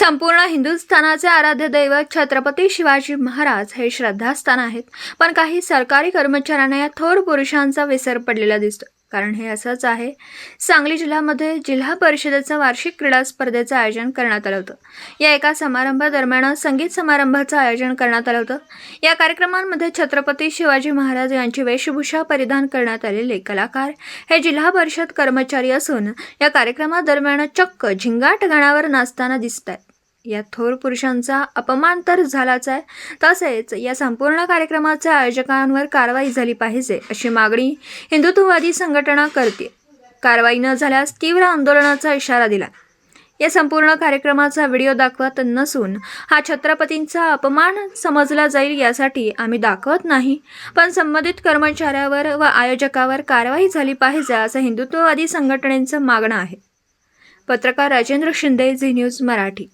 संपूर्ण हिंदुस्थानाचे आराध्य दैवत छत्रपती शिवाजी महाराज हे श्रद्धास्थान आहेत. पण काही सरकारी कर्मचाऱ्यांना या थोर पुरुषांचा विसर पडलेला दिसतो. कारण हे असंच आहे. सांगली जिल्ह्यामध्ये जिल्हा परिषदेचं वार्षिक क्रीडा स्पर्धेचं आयोजन करण्यात आलं होतं. या एका समारंभादरम्यान संगीत समारंभाचं आयोजन करण्यात आलं होतं. या कार्यक्रमांमध्ये छत्रपती शिवाजी महाराज यांची वेशभूषा परिधान करण्यात आलेले कलाकार हे जिल्हा परिषद कर्मचारी असून या कार्यक्रमादरम्यान चक्क झिंगाट गाण्यावर नाचताना दिसत आहेत या थोर पुरुषांचा अपमान तर झालाच आहे. तसेच या संपूर्ण कार्यक्रमाच्या आयोजकांवर कारवाई झाली पाहिजे अशी मागणी हिंदुत्ववादी संघटना करते. कारवाई न झाल्यास तीव्र आंदोलनाचा इशारा दिला. या संपूर्ण कार्यक्रमाचा व्हिडिओ दाखवत नसून हा छत्रपतींचा अपमान समजला जाईल यासाठी आम्ही दाखवत नाही पण संबंधित कर्मचाऱ्यावर व आयोजकावर कारवाई झाली पाहिजे असं हिंदुत्ववादी संघटनेचं मागणं आहे. पत्रकार राजेंद्र शिंदे झी न्यूज मराठी.